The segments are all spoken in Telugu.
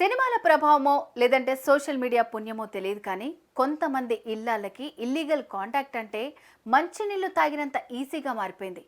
సినిమాల ప్రభావమో లేదంటే సోషల్ మీడియా పుణ్యమో తెలియదు కానీ కొంతమంది ఇళ్ళకి ఇల్లీగల్ కాంటాక్ట్ అంటే మంచినీళ్ళు తాగినంత ఈజీగా మారిపోయింది.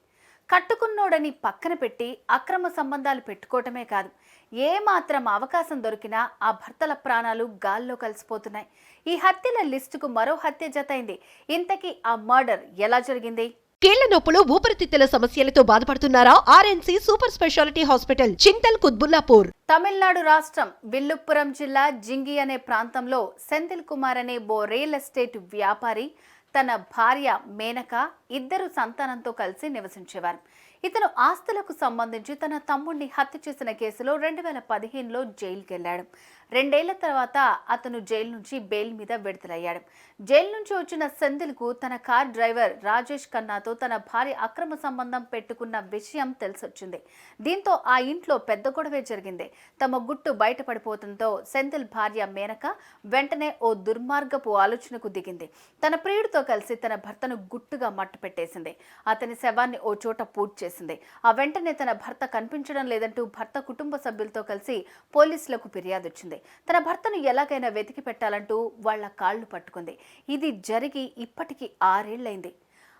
కట్టుకున్నోడని పక్కన పెట్టి అక్రమ సంబంధాలు పెట్టుకోవటమే కాదు ఏ మాత్రం అవకాశం దొరికినా ఆ భర్తల ప్రాణాలు గాల్లో కలిసిపోతున్నాయి. ఈ హత్యల లిస్టుకు మరో హత్య జతైంది ఇంతకీ ఆ మర్డర్ ఎలా జరిగింది? కీళ్ళ నొప్పులు ఊపిరితిత్తుల సమస్యలతో బాధపడుతున్నారా? RNC super speciality hospital Chintal Qutbullapur Tamil Nadu రాష్ట్రం విల్లుపురం జిల్లా జింగి అనే ప్రాంతంలో సెంథిల్ కుమార్ అనే ఓ రియల్ ఎస్టేట్ వ్యాపారి తన భార్య మేనక ఇద్దరు సంతానంతో కలిసి నివసించేవారు. ఇతను ఆస్తులకు సంబంధించి తన తమ్ముడిని హత్య చేసిన కేసులో రెండు వేల పదిహేనులో జైలుకెళ్ళాడు. రెండేళ్ళ తర్వాత అతను జైలు నుంచి బెయిల్ మీద విడుదలయ్యాడు. జైలు నుంచి వచ్చిన సెంధిల్కు తన కార్ డ్రైవర్ రాజేష్ ఖన్నాతో తన భార్య అక్రమ సంబంధం పెట్టుకున్న విషయం తెలిసొచ్చింది. దీంతో ఆ ఇంట్లో పెద్ద గొడవే జరిగింది. తమ గుట్టు బయటపడిపోవడంతో సెంధిల్ భార్య మేనక వెంటనే ఓ దుర్మార్గపు ఆలోచనకు దిగింది. తన ప్రియుడితో కలిసి తన భర్తను గుట్టుగా మట్టు పెట్టేసింది. అతని శవాన్ని ఓ చోట పూడ్ చేసింది. ఆ వెంటనే తన భర్త కనిపించడం లేదంటూ భర్త కుటుంబ సభ్యులతో కలిసి పోలీసులకు ఫిర్యాదు వచ్చింది తన భర్తను ఎలాగైనా వెతికి పెట్టాలంటూ వాళ్ళ కాళ్ళు పట్టుకుంది. ఇది జరిగి ఇప్పటికీ ఆరేళ్ళైంది.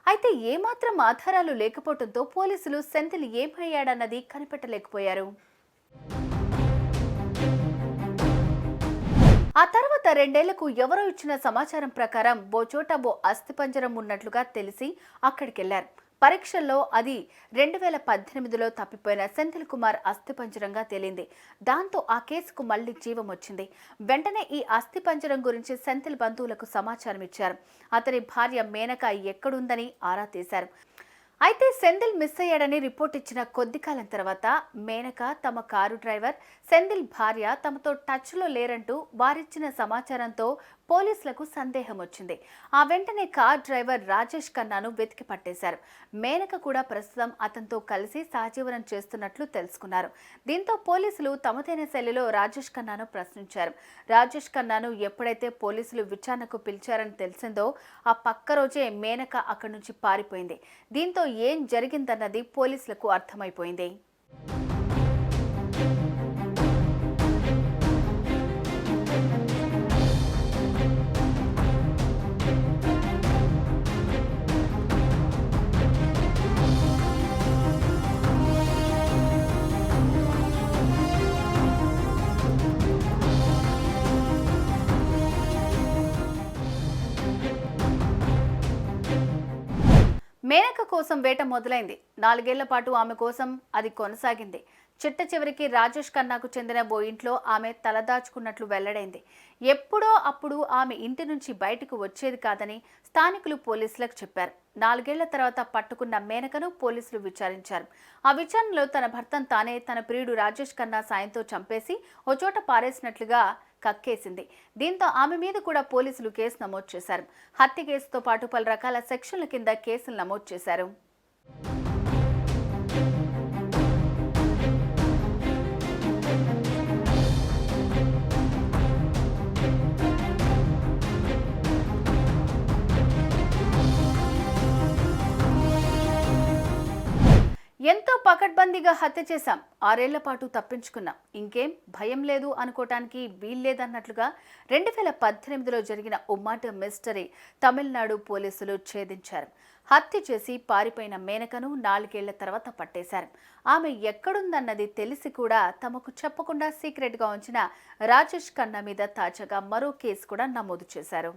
అయితే ఏమాత్రం ఆధారాలు లేకపోవడంతో పోలీసులు సెంథిల్ ఏమయ్యాడన్నది కనిపెట్టలేకపోయారు. ఆ తర్వాత రెండేళ్ళకు ఎవరో ఇచ్చిన సమాచారం ప్రకారం ఓ బో అస్థిపంజరం ఉన్నట్లుగా తెలిసి అక్కడికెళ్ళారు. పరీక్షల్లో అది రెండు వేల పద్దెనిమిదిలో తప్పిపోయిన సెంథిల్ కుమార్ అస్థిపంజరంగా తేలింది. దాంతో ఆ కేసుకు మళ్ళీ జీవం వచ్చింది. వెంటనే ఈ అస్థిపంజరం గురించి సెంథిల్ బంధువులకు సమాచారం ఇచ్చారు. అతని భార్య మేనక ఎక్కడుందని ఆరా తీశారు. అయితే సెందిల్ మిస్ అయ్యాడని రిపోర్ట్ ఇచ్చిన కొద్ది కాలం తర్వాత మేనక తమ కారు డ్రైవర్ సెందిల్ భార్య తమతో టచ్లో లేరంటూ వారిచ్చిన సమాచారంతో పోలీసులకు సందేహం వచ్చింది. ఆ వెంటనే కార్ డ్రైవర్ రాజేష్ ఖన్నాను వెతికి పట్టేశారు. మేనక కూడా ప్రస్తుతం అతనితో కలిసి సహజీవనం చేస్తున్నట్లు తెలుసుకున్నారు. దీంతో పోలీసులు తమదైన శైలిలో రాజేష్ ఖన్నాను ప్రశ్నించారు. రాజేష్ ఖన్నాను ఎప్పుడైతే పోలీసులు విచారణకు పిలిచారని తెలిసిందో ఆ పక్క రోజే మేనక అక్కడి నుంచి పారిపోయింది. దీంతో ఏం జరిగిందన్నది పోలీసులకు అర్థమైపోయింది. కోసం వేట మొదలైంది. నాలుగేళ్ళ పాటు ఆమె కోసం అది కొనసాగింది. చిట్ట చివరికి రాజేష్ ఖన్నాకు చెందిన ఓ ఇంట్లో ఆమె తలదాచుకున్నట్లు వెల్లడైంది. ఎప్పుడో అప్పుడు ఆమె ఇంటి నుంచి బయటకు వచ్చేది కాదని స్థానికులు పోలీసులకు చెప్పారు. నాలుగేళ్ళ తర్వాత పట్టుకున్న మేనకను పోలీసులు విచారించారు. ఆ విచారణలో తన భర్తను తానే తన ప్రియుడు రాజేష్ ఖన్నా సాయంతో చంపేసి ఓ చోట పారేసినట్లుగా కక్కేసింది. దీంతో ఆమె మీద కూడా పోలీసులు కేసు నమోదు చేశారు. హత్య కేసుతో పాటు పలు రకాల సెక్షన్ల కింద కేసులు నమోదు చేశారు. ఎంతో పకడ్బందీగా హత్య చేశాం. ఆరేళ్ళ పాటు తప్పించుకున్నాం. ఇంకేం భయం లేదు అనుకోవటానికి వీల్లేదన్నట్లుగా రెండు వేల పద్దెనిమిదిలో జరిగిన ఉమ్మాట మిస్టరీ తమిళనాడు పోలీసులు ఛేదించారు. హత్య చేసి పారిపోయిన మేనకను నాలుగేళ్ళ తర్వాత పట్టేశారు. ఆమె ఎక్కడుందన్నది తెలిసి కూడా తమకు చెప్పకుండా సీక్రెట్గా ఉంచిన రాజేష్ ఖన్నా మీద తాజాగా మరో కేసు కూడా నమోదు చేశారు.